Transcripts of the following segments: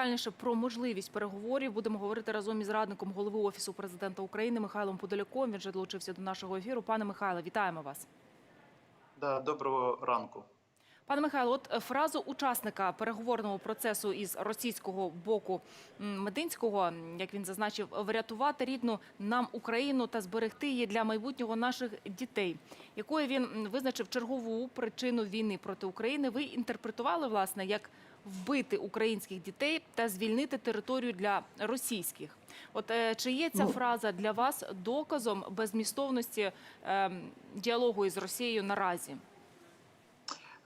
детальніше про можливість переговорів будемо говорити разом із радником голови офісу президента України Михайлом Подоляком. Він вже долучився до нашого ефіру. Пане Михайле, вітаємо вас. Да, доброго ранку. Пане Михайло, от фразу учасника переговорного процесу із російського боку Мединського, як він зазначив, врятувати рідну нам Україну та зберегти її для майбутнього наших дітей, якою він визначив чергову причину війни проти України. Ви інтерпретували власне як вбити українських дітей та звільнити територію для російських. От е, чи є ця Ну. фраза для вас доказом безмістовності е, діалогу із Росією наразі?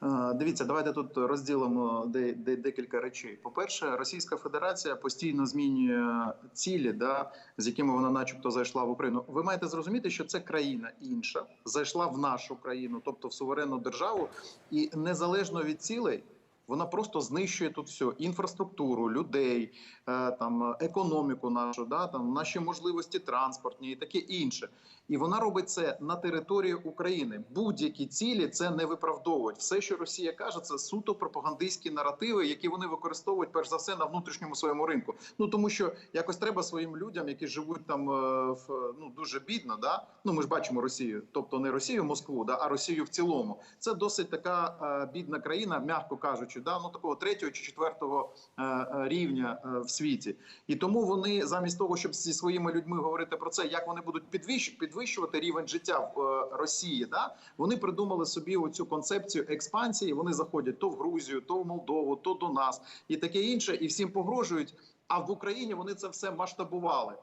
Е, Дивіться, давайте тут розділимо де, де, декілька речей. По-перше, Російська Федерація постійно змінює цілі, да, з якими вона, начебто, зайшла в Україну. Ви маєте зрозуміти, що це країна інша, зайшла в нашу країну, тобто в суверенну державу, і незалежно від цілей. Вона просто знищує тут все: інфраструктуру, людей, е, там економіку нашу, да там наші можливості транспортні і таке інше. І вона робить це на території України. Будь-які цілі це не виправдовують. Все, що Росія каже, це суто пропагандистські наративи, які вони використовують перш за все на внутрішньому своєму ринку. Ну тому що якось треба своїм людям, які живуть там е, в ну дуже бідно, да ну ми ж бачимо Росію, тобто не Росію, Москву, да а Росію в цілому. Це досить така е, бідна країна, м'яко кажучи, да ну такого третього чи четвертого е, е, рівня е, в світі. І тому вони замість того, щоб зі своїми людьми говорити про це, як вони будуть підвищ- підвищувати рівень життя в Росії, да вони придумали собі оцю концепцію експансії. Вони заходять то в Грузію, то в Молдову, то до нас і таке інше, і всім погрожують. А в Україні вони це все масштабували.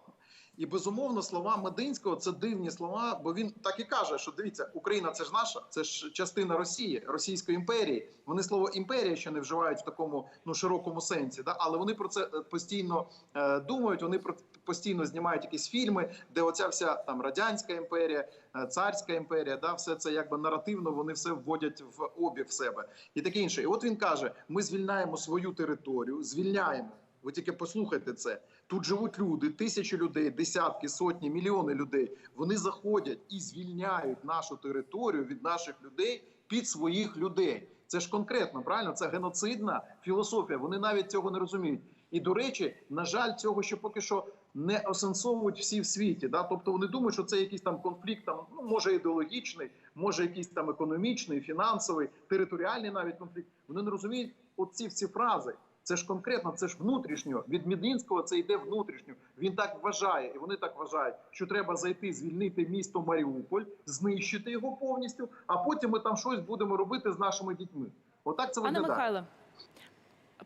І безумовно слова Мединського це дивні слова, бо він так і каже, що дивіться, Україна це ж наша, це ж частина Росії, Російської імперії. Вони слово імперія ще не вживають в такому ну широкому сенсі, да? але вони про це е, постійно е, думають. Вони про постійно знімають якісь фільми, де оця вся там радянська імперія, е, царська імперія, да, все це якби наративно вони все вводять в обіг себе і таке інше. І от він каже: ми звільняємо свою територію, звільняємо. Ви тільки послухайте це. Тут живуть люди, тисячі людей, десятки, сотні, мільйони людей. Вони заходять і звільняють нашу територію від наших людей під своїх людей. Це ж конкретно, правильно? Це геноцидна філософія. Вони навіть цього не розуміють. І до речі, на жаль, цього ще поки що не осенсовують всі в світі. Да? Тобто вони думають, що це якийсь там конфлікт, там ну може ідеологічний, може якийсь там економічний, фінансовий, територіальний навіть конфлікт. Вони не розуміють оці всі фрази. Це ж конкретно, це ж внутрішньо. Від Мідлінського це йде внутрішньо. Він так вважає, і вони так вважають, що треба зайти, звільнити місто Маріуполь, знищити його повністю, а потім ми там щось будемо робити з нашими дітьми. Отак це Пане виглядає. Михайле,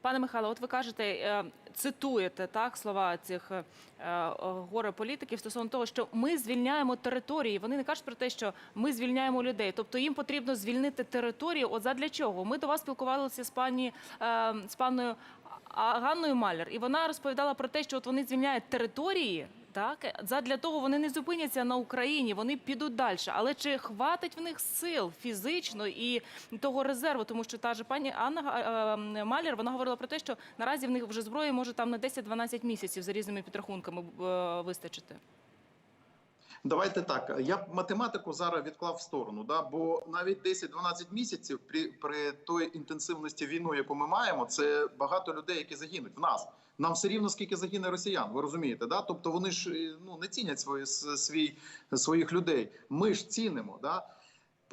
пане Михайло, от ви кажете, е, цитуєте так слова цих е, е, горе політиків стосовно того, що ми звільняємо території. Вони не кажуть про те, що ми звільняємо людей. Тобто їм потрібно звільнити території. От задля чого? Ми до вас спілкувалися з пані з паною Ганною Маляр, і вона розповідала про те, що от вони звільняють території. Так, задля того вони не зупиняться на Україні, вони підуть далі. Але чи хватить в них сил фізично і того резерву? Тому що та ж пані Анна е, е, вона говорила про те, що наразі в них вже зброї може там на 10-12 місяців за різними підрахунками е, вистачити. Давайте так. Я математику зараз відклав в сторону, да бо навіть 10-12 місяців при, при той інтенсивності війни, яку ми маємо, це багато людей, які загинуть в нас. Нам все рівно скільки загине росіян. Ви розумієте, да? Тобто вони ж е, ну не цінять свої свій своїх людей. Ми ж цінимо. Да?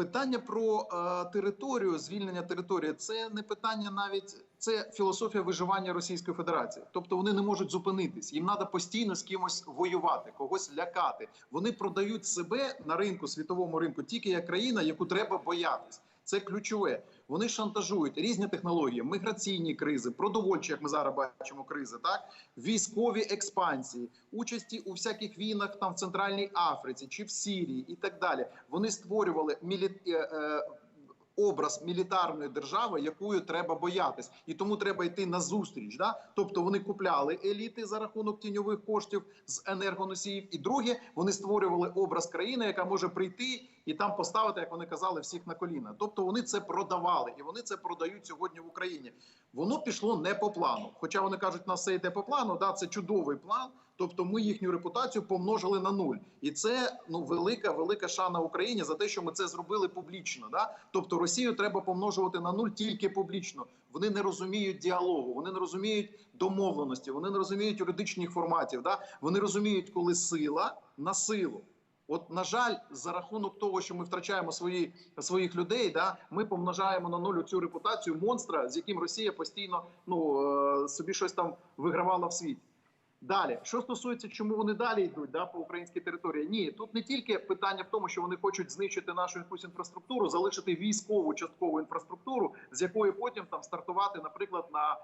Питання про е, територію, звільнення території це не питання навіть це філософія виживання Російської Федерації. Тобто вони не можуть зупинитись. Їм треба постійно з кимось воювати, когось лякати. Вони продають себе на ринку, світовому ринку, тільки як країна, яку треба боятись. Це ключове. Вони шантажують різні технології, міграційні кризи, продовольчі, як ми зараз бачимо, кризи, так військові експансії, участі у всяких війнах там в Центральній Африці чи в Сирії і так далі. Вони створювали мілі... е, е, образ мілітарної держави, якою треба боятись, і тому треба йти на зустріч. Да? Тобто вони купляли еліти за рахунок тіньових коштів з енергоносіїв. І друге, вони створювали образ країни, яка може прийти і там поставити, як вони казали, всіх на коліна. Тобто вони це продавали, і вони це продають сьогодні в Україні. Воно пішло не по плану. Хоча вони кажуть, у нас все йде по плану. Да, це чудовий план. Тобто, ми їхню репутацію помножили на нуль, і це ну велика, велика шана Україні за те, що ми це зробили публічно. Да? Тобто Росію треба помножувати на нуль тільки публічно. Вони не розуміють діалогу, вони не розуміють домовленості, вони не розуміють юридичних форматів. Да? Вони розуміють, коли сила на силу. От, на жаль, за рахунок того, що ми втрачаємо свої своїх людей, да ми помножаємо на нуль цю репутацію монстра, з яким Росія постійно ну е, собі щось там вигравала в світі. Далі, що стосується, чому вони далі йдуть да, по українській території? Ні, тут не тільки питання в тому, що вони хочуть знищити нашу якусь інфраструктуру, залишити військову часткову інфраструктуру, з якої потім там стартувати, наприклад, на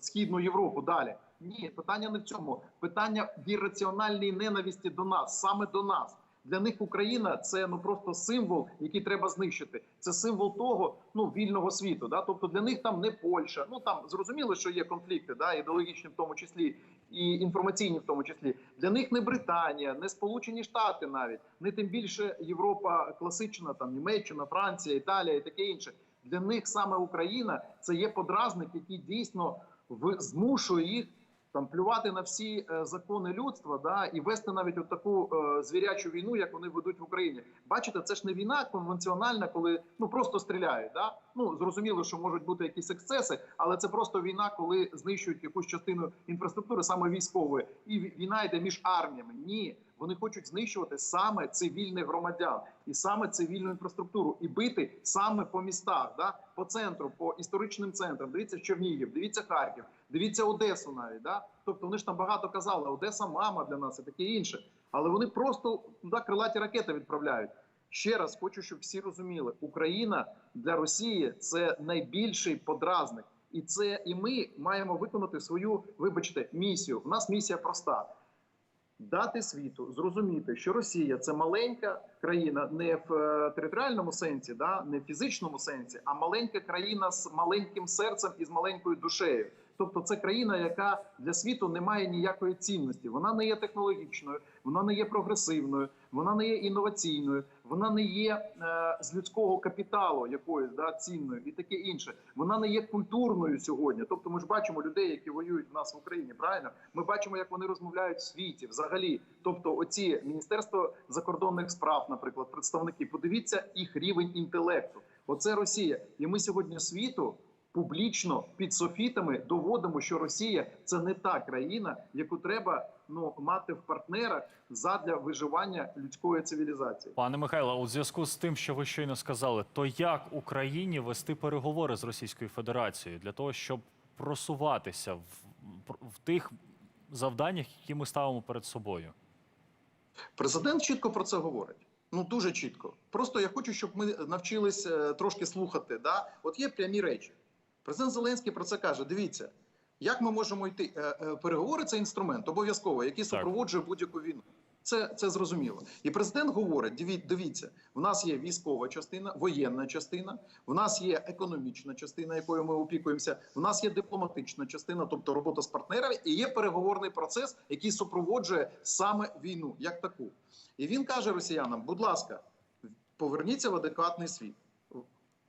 східну Європу. Далі ні, питання не в цьому. Питання в ірраціональній ненависті до нас, саме до нас. Для них Україна це ну просто символ, який треба знищити. Це символ того ну вільного світу. Да? Тобто для них там не Польща. Ну там зрозуміло, що є конфлікти, да, ідеологічні в тому числі і інформаційні, в тому числі. Для них не Британія, не Сполучені Штати, навіть не тим більше Європа класична, там Німеччина, Франція, Італія і таке інше. Для них саме Україна це є подразник, який дійсно змушує їх там плювати на всі е, закони людства, да і вести навіть от таку е, звірячу війну, як вони ведуть в Україні. Бачите, це ж не війна конвенціональна, коли ну просто стріляють. Да? Ну зрозуміло, що можуть бути якісь ексцеси, але це просто війна, коли знищують якусь частину інфраструктури, саме військової, і війна йде між арміями. Ні, вони хочуть знищувати саме цивільних громадян і саме цивільну інфраструктуру, і бити саме по містах, да по центру, по історичним центрам. Дивіться Чернігів, дивіться Харків, дивіться Одесу навіть. Да? Тобто вони ж там багато казали, Одеса мама для нас і таке інше. Але вони просто туди крилаті ракети відправляють. Ще раз хочу, щоб всі розуміли, Україна для Росії це найбільший подразник, і це і ми маємо виконати свою, вибачте, місію. У нас місія проста: дати світу зрозуміти, що Росія це маленька країна не в е, територіальному сенсі, да не в фізичному сенсі, а маленька країна з маленьким серцем і з маленькою душею. Тобто це країна, яка для світу не має ніякої цінності. Вона не є технологічною, вона не є прогресивною, вона не є інноваційною, вона не є е, з людського капіталу якоюсь да, цінною і таке інше. Вона не є культурною сьогодні. Тобто, ми ж бачимо людей, які воюють в нас в Україні. Правильно, ми бачимо, як вони розмовляють в світі взагалі. Тобто, оці міністерство закордонних справ, наприклад, представники, подивіться їх рівень інтелекту. Оце Росія, і ми сьогодні світу публічно під софітами доводимо, що Росія це не та країна, яку треба ну мати в партнерах задля виживання людської цивілізації. Пане Михайло, у зв'язку з тим, що ви щойно сказали, то як Україні вести переговори з Російською Федерацією для того, щоб просуватися в, в тих завданнях, які ми ставимо перед собою? Президент чітко про це говорить. Ну дуже чітко. Просто я хочу, щоб ми навчились е, трошки слухати. Да? От є прямі речі. Президент Зеленський про це каже: дивіться, як ми можемо йти. Е, е, Переговори це інструмент обов'язково, який супроводжує будь-яку війну. Це, це зрозуміло. І президент говорить: диві- дивіться, в нас є військова частина, воєнна частина, в нас є економічна частина, якою ми опікуємося, в нас є дипломатична частина, тобто робота з партнерами, і є переговорний процес, який супроводжує саме війну, як таку. І він каже росіянам: будь ласка, поверніться в адекватний світ,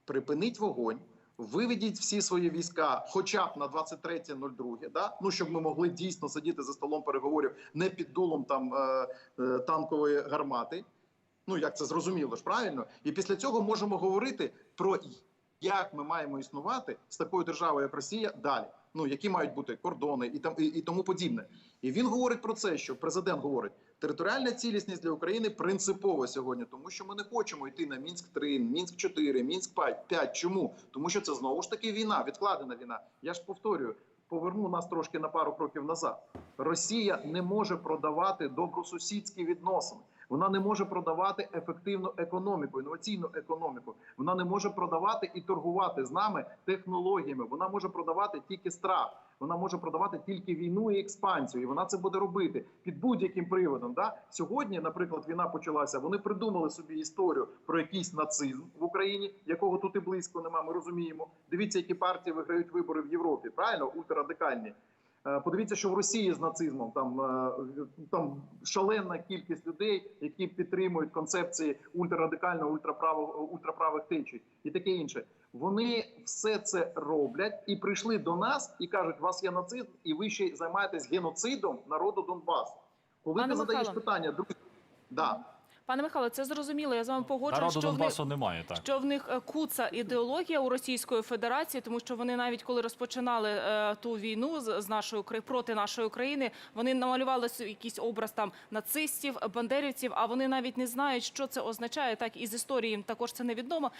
припиніть вогонь. Виведіть всі свої війська, хоча б на 23.02, да? ну щоб ми могли дійсно сидіти за столом переговорів не під дулом там е, е, танкової гармати. Ну як це зрозуміло ж правильно? І після цього можемо говорити про як ми маємо існувати з такою державою, як Росія, далі. Ну які мають бути кордони і там і, і тому подібне. І він говорить про це, що президент говорить, територіальна цілісність для України принципова сьогодні, тому що ми не хочемо йти на мінськ 3 мінськ 4 мінськ 5 Чому? Тому що це знову ж таки війна, відкладена війна. Я ж повторюю, поверну нас трошки на пару кроків назад. Росія не може продавати добросусідські відносини. Вона не може продавати ефективну економіку, інноваційну економіку. Вона не може продавати і торгувати з нами технологіями. Вона може продавати тільки страх. Вона може продавати тільки війну і експансію. І вона це буде робити під будь-яким приводом. Да? Сьогодні, наприклад, війна почалася. Вони придумали собі історію про якийсь нацизм в Україні, якого тут і близько нема. Ми розуміємо. Дивіться, які партії виграють вибори в Європі. Правильно, ультрарадикальні. Е, Подивіться, що в Росії з нацизмом там, е, там шалена кількість людей, які підтримують концепції ультрарадикального, ультраправого, ультраправих течій і таке інше. Вони все це роблять і прийшли до нас і кажуть: у вас є нацизм, і ви ще займаєтесь геноцидом народу Донбасу. Коли Пане ти задаєш питання, друзі, да. Пане Михайло, це зрозуміло. Я з вами погоджуюсь, Народу що в них, немає так. що в них е, куца ідеологія у Російської Федерації, тому що вони навіть коли розпочинали е, ту війну з, з нашою проти нашої країни, вони намалювали якийсь образ там нацистів, бандерівців. А вони навіть не знають, що це означає. Так і з історії їм також це невідомо.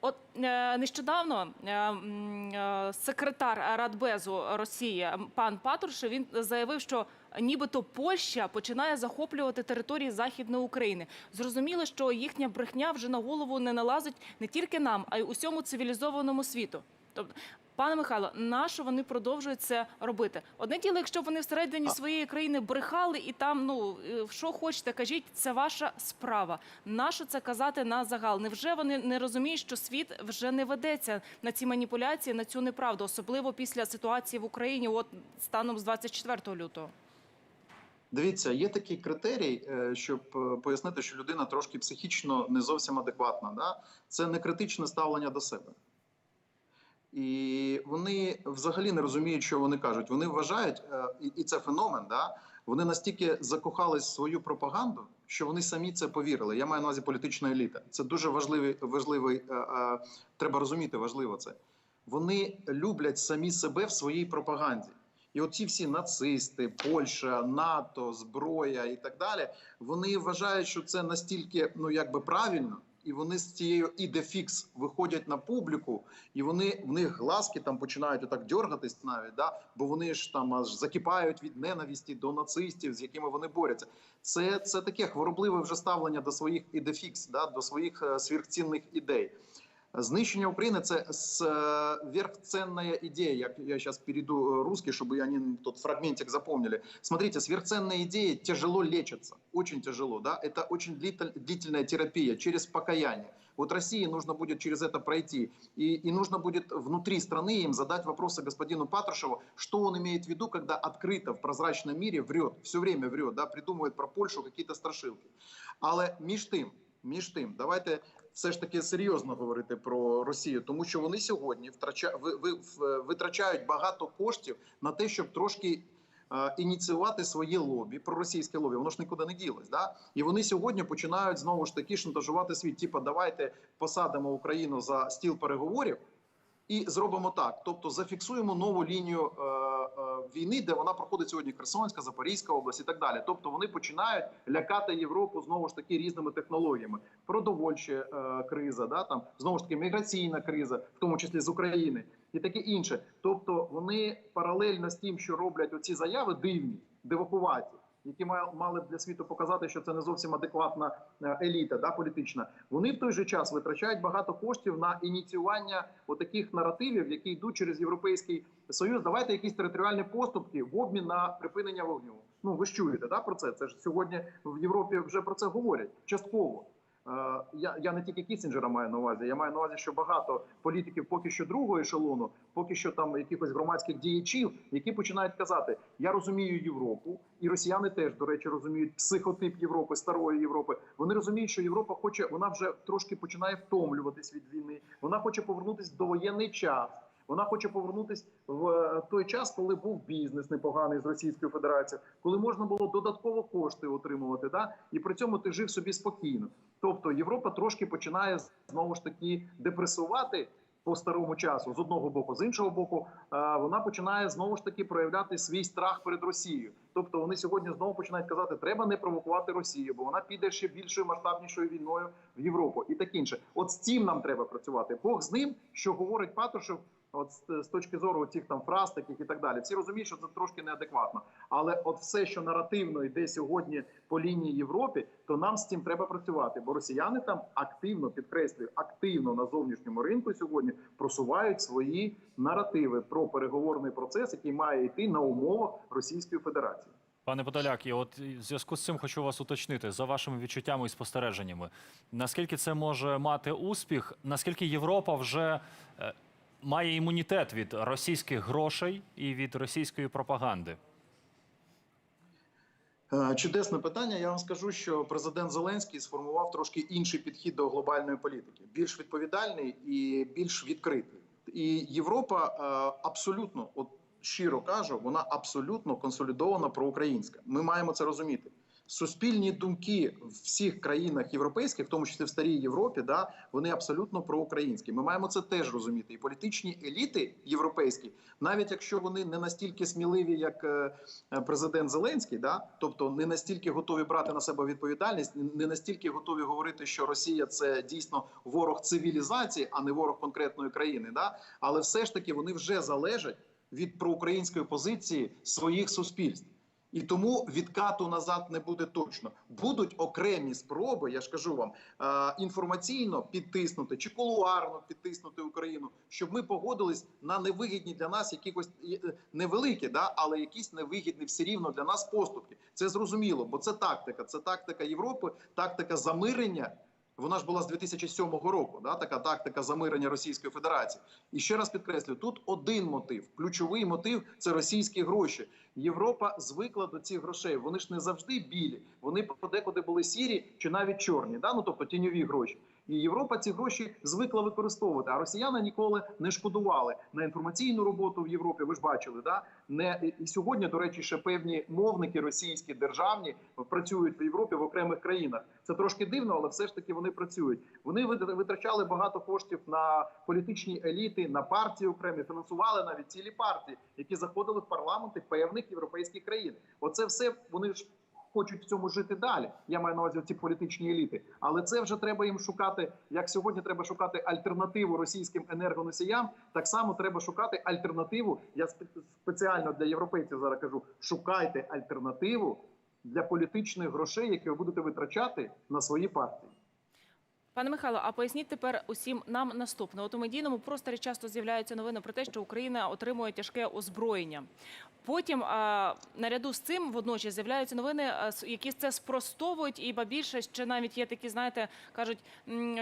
От е, нещодавно е, е, секретар Радбезу Росії пан Патрушев він заявив, що нібито Польща починає захоплювати території Західної України. Зрозуміло, що їхня брехня вже на голову не налазить не тільки нам, а й усьому цивілізованому світу. Тобто, пане Михайло, на що вони продовжують це робити? Одне діло, якщо вони всередині своєї країни брехали і там, ну е, що хочете, кажіть, це ваша справа. Нащо це казати на загал? Невже вони не розуміють, що світ вже не ведеться на ці маніпуляції, на цю неправду, особливо після ситуації в Україні, от станом з 24 лютого? Дивіться, є такий критерій, е, щоб е, пояснити, що людина трошки психічно не зовсім адекватна. Да? Це не критичне ставлення до себе. І вони взагалі не розуміють, що вони кажуть. Вони вважають, е, і- це феномен, да? вони настільки закохались в свою пропаганду, що вони самі це повірили. Я маю на увазі політична еліта. Це дуже важливий, важливий треба розуміти, важливо це. Вони люблять самі себе в своїй пропаганді. І оці всі нацисти, Польща, НАТО, зброя і так далі. Вони вважають, що це настільки ну якби правильно, і вони з цією ідефікс виходять на публіку, і вони в них глазки там починають отак дергатись навіть, да? бо вони ж там аж закипають від ненависті до нацистів, з якими вони борються. Це, це таке хворобливе вже ставлення до своїх ідефікс, да? до своїх е, сверхцінних ідей. Знищення України це сверхценная идея. Я, я сейчас перейду э, русский, чтобы они тот фрагментик запомнили. Смотрите, сверхценные идеи тяжело лечатся, очень тяжело, да. Это очень длитель- длительная терапия через покаяние. Вот России нужно будет через это пройти, и, и нужно будет внутри страны им задать вопросы господину Патрушеву, что он имеет в виду, когда открыто в прозрачном мире врет, все время врет, да, придумывает про Польшу какие-то страшилки. Але між тим, між тим, давайте все ж таки серйозно говорити про Росію, тому що вони сьогодні втрача... ви, ви, витрачають багато коштів на те, щоб трошки е, ініціювати своє лобі, проросійське лобі. Воно ж нікуди не ділось. Да? І вони сьогодні починають знову ж таки шантажувати світ. Типа, давайте посадимо Україну за стіл переговорів. І зробимо так, тобто зафіксуємо нову лінію е, е, війни, де вона проходить сьогодні Херсонська, Запорізька область і так далі. Тобто вони починають лякати Європу знову ж таки різними технологіями. Продовольча е, криза, да там знову ж таки міграційна криза, в тому числі з України, і таке інше. Тобто вони паралельно з тим, що роблять оці заяви, дивні, дивакуваті. Які мали- б для світу показати, що це не зовсім адекватна е, еліта, да, політична. Вони в той же час витрачають багато коштів на ініціювання отаких наративів, які йдуть через європейський союз. Давайте якісь територіальні поступки в обмін на припинення вогню. Ну ви ж чуєте да, про це? Це ж сьогодні в Європі вже про це говорять частково. Е, Я, я не тільки Кісінджера маю на увазі, я маю на увазі, що багато політиків поки що другого ешелону, поки що там якихось громадських діячів, які починають казати: я розумію Європу, і росіяни теж, до речі, розуміють психотип Європи, старої Європи. Вони розуміють, що Європа хоче, вона вже трошки починає втомлюватись від війни. Вона хоче повернутись в довоєнний час. Вона хоче повернутись в е, той час, коли був бізнес непоганий з Російською Федерацією, коли можна було додатково кошти отримувати, да і при цьому ти жив собі спокійно. Тобто Європа трошки починає знову ж таки депресувати по старому часу з одного боку, з іншого боку, е, вона починає знову ж таки проявляти свій страх перед Росією. Тобто вони сьогодні знову починають казати, треба не провокувати Росію, бо вона піде ще більшою масштабнішою війною в Європу і таке інше. От з цим нам треба працювати. Бог з ним, що говорить Патрушев. От з, точки зору цих там фраз таких і так далі, всі розуміють, що це трошки неадекватно. Але от все, що наративно йде сьогодні по лінії Європи, то нам з цим треба працювати. Бо росіяни там активно підкреслюю, активно на зовнішньому ринку сьогодні просувають свої наративи про переговорний процес, який має йти на умовах Російської Федерації. Пане Подоляк, і от в зв'язку з цим хочу вас уточнити за вашими відчуттями і спостереженнями. Наскільки це може мати успіх? Наскільки Європа вже е, має імунітет від російських грошей і від російської пропаганди? Е, Чудесне питання. Я вам скажу, що президент Зеленський сформував трошки інший підхід до глобальної політики, більш відповідальний і більш відкритий. І Європа е, абсолютно, от щиро кажу, вона абсолютно консолідована проукраїнська. Ми маємо це розуміти. Суспільні думки в всіх країнах європейських, в тому числі в старій Європі, да вони абсолютно проукраїнські. Ми маємо це теж розуміти. І політичні еліти європейські, навіть якщо вони не настільки сміливі, як е, президент Зеленський, да, тобто не настільки готові брати на себе відповідальність, не настільки готові говорити, що Росія це дійсно ворог цивілізації, а не ворог конкретної країни. Да, але все ж таки вони вже залежать від проукраїнської позиції своїх суспільств. І тому відкату назад не буде точно. Будуть окремі спроби, я ж кажу вам, е, інформаційно підтиснути чи кулуарно підтиснути Україну, щоб ми погодились на невигідні для нас якихось е, невеликі, да, але якісь невигідні все рівно для нас поступки. Це зрозуміло, бо це тактика. Це тактика Європи, тактика замирення. Вона ж була з 2007 року, да, така тактика замирення Російської Федерації. І ще раз підкреслю: тут один мотив, ключовий мотив це російські гроші. Європа звикла до цих грошей. Вони ж не завжди білі. Вони подекуди були сірі чи навіть чорні, да? ну тобто тіньові гроші. І Європа ці гроші звикла використовувати. А росіяни ніколи не шкодували на інформаційну роботу в Європі. Ви ж бачили, да не і сьогодні, до речі, ще певні мовники російські державні працюють в Європі в окремих країнах. Це трошки дивно, але все ж таки вони працюють. Вони вит- витрачали багато коштів на політичні еліти, на партії окремі, фінансували навіть цілі партії, які заходили в парламенти певних європейських країн. Оце все вони ж. Хочуть в цьому жити далі. Я маю на увазі ці політичні еліти, але це вже треба їм шукати. Як сьогодні треба шукати альтернативу російським енергоносіям, так само треба шукати альтернативу. Я спеціально для європейців зараз кажу: шукайте альтернативу для політичних грошей, які ви будете витрачати на свої партії. Пане Михайло, а поясніть тепер усім нам наступне. От у медійному просторі часто з'являються новини про те, що Україна отримує тяжке озброєння. Потім а, наряду з цим водночас з'являються новини, які це спростовують, і ба більше ще навіть є такі, знаєте, кажуть,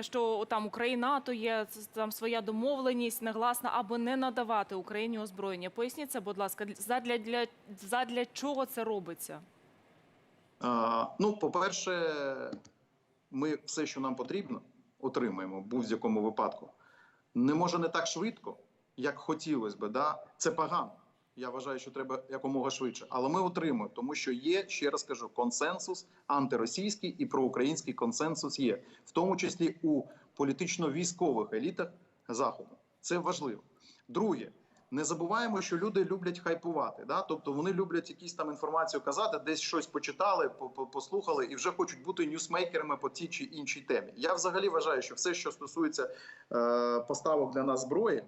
що там Україна то є там своя домовленість негласна, аби не надавати Україні озброєння. Поясніть це, будь ласка, задля для задля чого це робиться? А, ну, по-перше, ми все, що нам потрібно, отримаємо в будь-якому випадку. Не може не так швидко, як хотілося би. Да? Це погано. Я вважаю, що треба якомога швидше. Але ми отримуємо, тому що є, ще раз кажу, консенсус антиросійський і проукраїнський консенсус є, в тому числі у політично-військових елітах Заходу. Це важливо. Друге, не забуваємо, що люди люблять хайпувати. Да? Тобто вони люблять якісь там інформацію казати, десь щось почитали, по- по- послухали і вже хочуть бути ньюсмейкерами по тій чи іншій темі. Я взагалі вважаю, що все, що стосується е, поставок для нас зброї,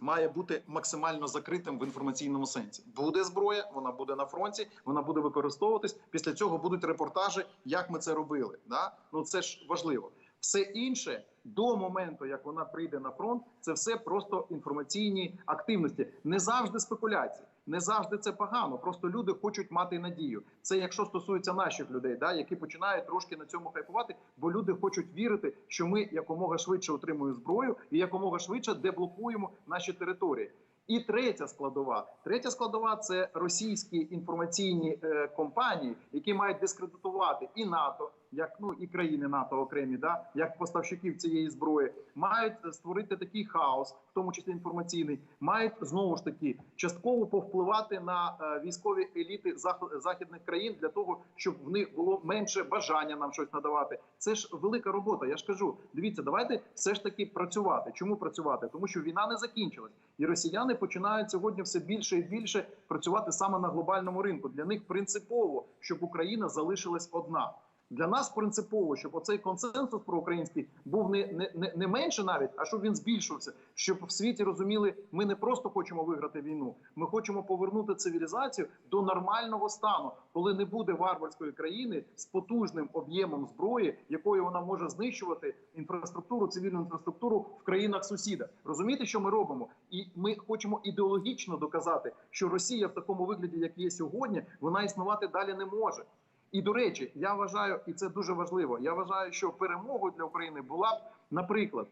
має бути максимально закритим в інформаційному сенсі. Буде зброя, вона буде на фронті, вона буде використовуватись. Після цього будуть репортажі, як ми це робили. Да? Ну це ж важливо. Все інше до моменту, як вона прийде на фронт, це все просто інформаційні активності. Не завжди спекуляції, не завжди це погано. Просто люди хочуть мати надію. Це якщо стосується наших людей, да, які починають трошки на цьому хайпувати, бо люди хочуть вірити, що ми якомога швидше отримуємо зброю і якомога швидше деблокуємо наші території. І третя складова, третя складова це російські інформаційні е, компанії, які мають дискредитувати і НАТО, як ну і країни НАТО окремі, да як поставщиків цієї зброї, мають створити такий хаос, в тому числі інформаційний, мають знову ж таки частково повпливати на е, військові еліти зах- західних країн для того, щоб в них було менше бажання нам щось надавати. Це ж велика робота. Я ж кажу, дивіться, давайте все ж таки працювати. Чому працювати? Тому що війна не закінчилась, і росіяни починають сьогодні все більше і більше працювати саме на глобальному ринку. Для них принципово, щоб Україна залишилась одна. Для нас принципово, щоб оцей консенсус проукраїнський був не, не, не, менше навіть, а щоб він збільшився. Щоб в світі розуміли, ми не просто хочемо виграти війну, ми хочемо повернути цивілізацію до нормального стану, коли не буде варварської країни з потужним об'ємом зброї, якою вона може знищувати інфраструктуру, цивільну інфраструктуру в країнах сусідах. Розумієте, що ми робимо? І ми хочемо ідеологічно доказати, що Росія в такому вигляді, як є сьогодні, вона існувати далі не може. І до речі, я вважаю, і це дуже важливо. Я вважаю, що перемогою для України була б, наприклад,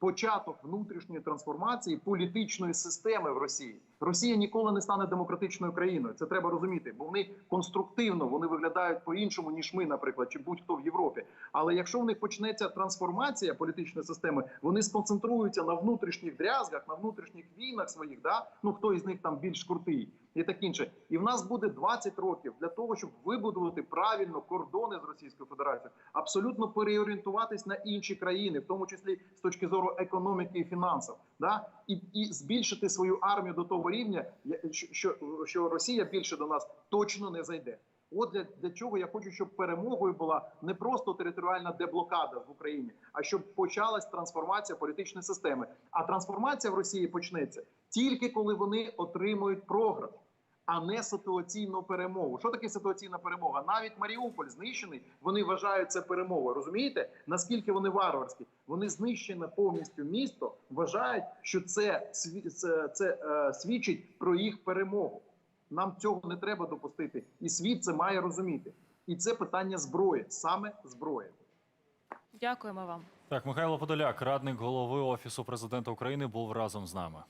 початок внутрішньої трансформації політичної системи в Росії. Росія ніколи не стане демократичною країною. Це треба розуміти, бо вони конструктивно вони виглядають по-іншому, ніж ми, наприклад, чи будь-хто в Європі. Але якщо в них почнеться трансформація політичної системи, вони сконцентруються на внутрішніх дрязгах, на внутрішніх війнах своїх. Да? Ну хто із них там більш крутий і так інше. І в нас буде 20 років для того, щоб вибудувати правильно кордони з Російською Федерацією, абсолютно переорієнтуватись на інші країни, в тому числі з точки зору економіки і фінансів, да? і, і збільшити свою армію до того рівня, що, що, Росія більше до нас точно не зайде. От для, для чого я хочу, щоб перемогою була не просто територіальна деблокада в Україні, а щоб почалась трансформація політичної системи. А трансформація в Росії почнеться тільки коли вони отримують програш, а не ситуаційну перемогу. Що таке ситуаційна перемога? Навіть Маріуполь знищений. Вони вважають це перемогою. Розумієте, наскільки вони варварські? Вони знищене повністю місто, вважають, що це це, це е, свідчить про їх перемогу. Нам цього не треба допустити, і світ це має розуміти. І це питання зброї, саме зброї. Дякуємо вам. Так, Михайло Подоляк, радник голови офісу президента України, був разом з нами.